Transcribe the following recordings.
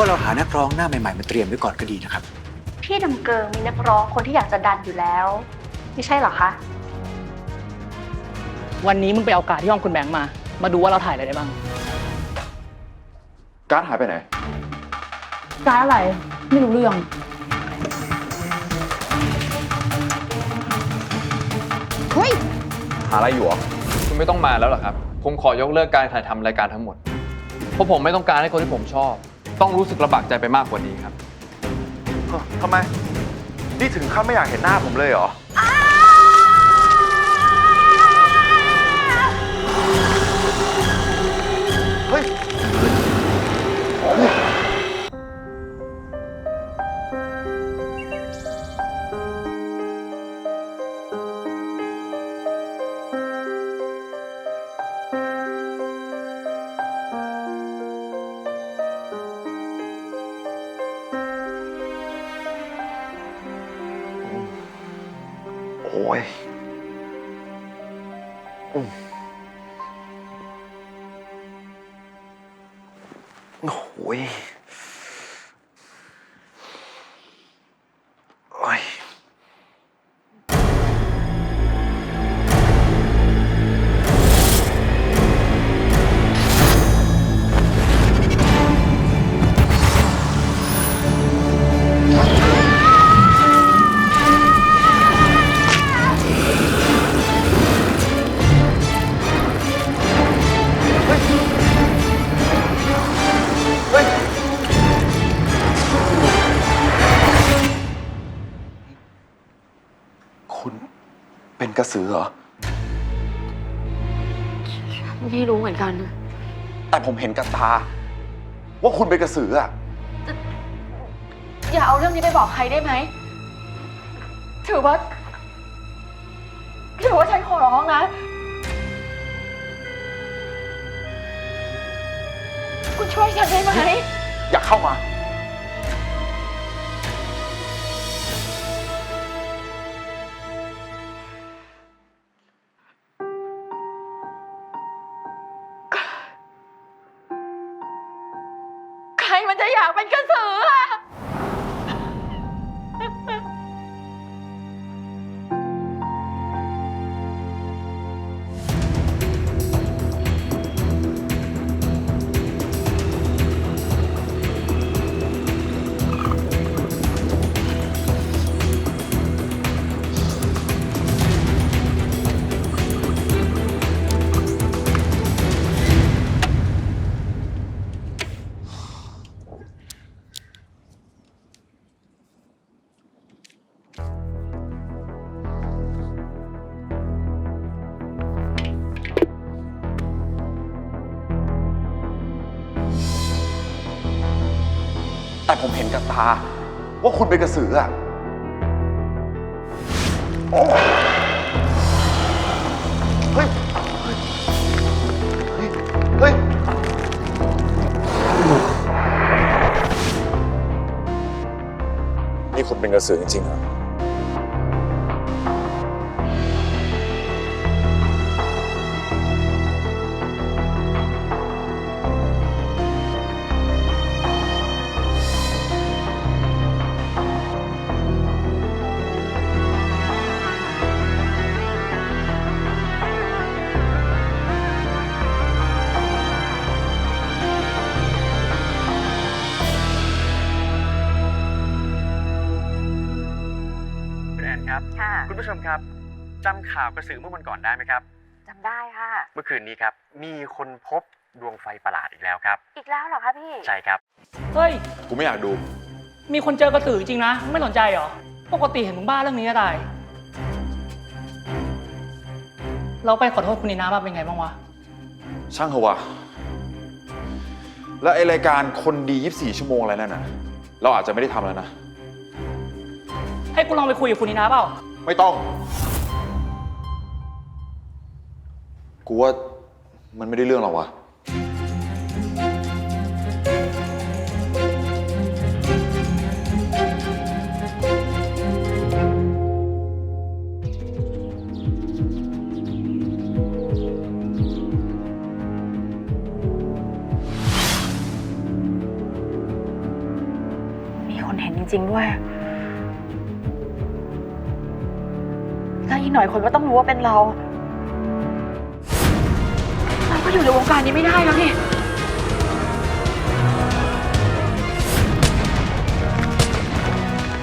ว่าเราหานักร้องหน้าใหม่ๆมาเตรียมไว้ก่อนก็ดีนะครับ พี่ดำเกิงมีนักร้องคนที่อยากจะดันอยู่แล้วไม่ใช่เหรอคะ วันนี้มึงไปเอาการ์ดที่ห้องคุณแบงค์มา มาดูว่าเราถ่ายอะไรได้บ้าง การ์ดหายไปไหน การ์ดอะไร ไม่รู้เรื่องหาอะไรอยู่เหรอคุณไม่ต้องมาแล้วเหรอครับ ผมขอยกเลิกการถ่ายทำรายการทั้งหมด เพราะผมไม่ต้องการให้คนที่ผมชอบ ต้องรู้สึกลำบากใจไปมากกว่านี้ครับ ทำไม นี่ถึงขั้นไม่อยากเห็นหน้าผมเลยเหรอเยอืมโอ้ย คุณเป็นกระสือเหรอ ไม่รู้เหมือนกันแต่ผมเห็นกับตา ว่าคุณเป็นกระสืออะอย่าเอาเรื่องนี้ไปบอกใครได้ไหม ถือว่า ถือว่าฉันขอร้องนะ คุณช่วยฉันได้ไหม อย่าเข้ามา มันจะอยากเป็นกระสืออะ แต่ผมเห็นกับตา ว่าคุณเป็นกระสืออะโอ้เฮ้ย เฮ้ย เฮ้ยเฮ้ยนี่คุณเป็นกระสือจริงๆเหรอ ครับค่ะคุณผู้ชมครับจำข่าวกระสือเมื่อวันก่อนได้ไหมครับ จำได้ค่ะ เมื่อคืนนี้ครับ มีคนพบดวงไฟประหลาดอีกแล้วครับ อีกแล้วเหรอคะพี่ ใช่ครับ เฮ้ย กูไม่อยากดู มีคนเจอกระสือจริงนะ ไม่สนใจเหรอ ปกติเห็นมึงบ้าเรื่องนี้อะไร เราไปขอโทษคุณนีนามาเป็นไงบ้างวะ ช่างเหอะวะแล้วไอรายการคนดี 24 ชั่วโมงอะไรนั่นน่ะ เราอาจจะไม่ได้ทำแล้วนะ ให้กูลองไปคุยกับคุณนีนาเปล่า ไม่ต้อง กูว่ามันไม่ได้เรื่องหรอกวะมีคนเห็นจริงๆด้วย อีกหน่อยคนก็ต้องรู้ว่าเป็นเรา เราก็อยู่ในวงการนี้ไม่ได้แล้วนี่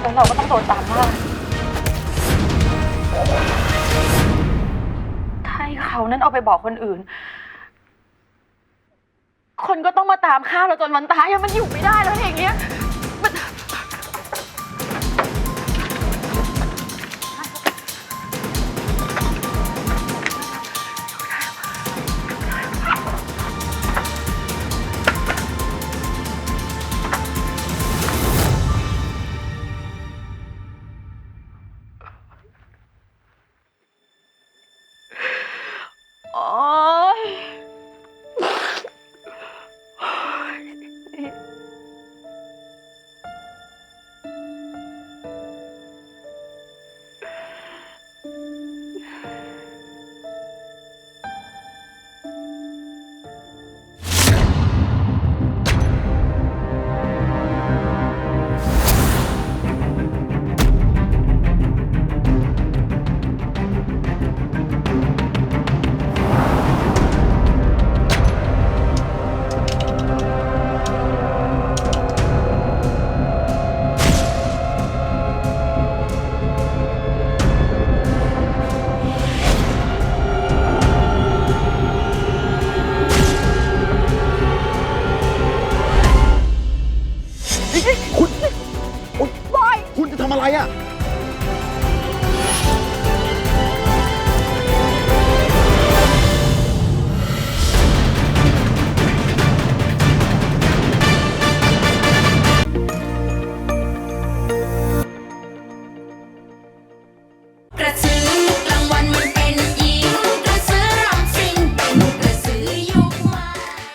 แล้วเราก็ต้องโดนตามล่าถ้าให้เขานั้นเอาไปบอกคนอื่น คนก็ต้องมาตามฆ่าเราจนวันตายอะมันอยู่ไม่ได้แล้วอย่างเงี้ย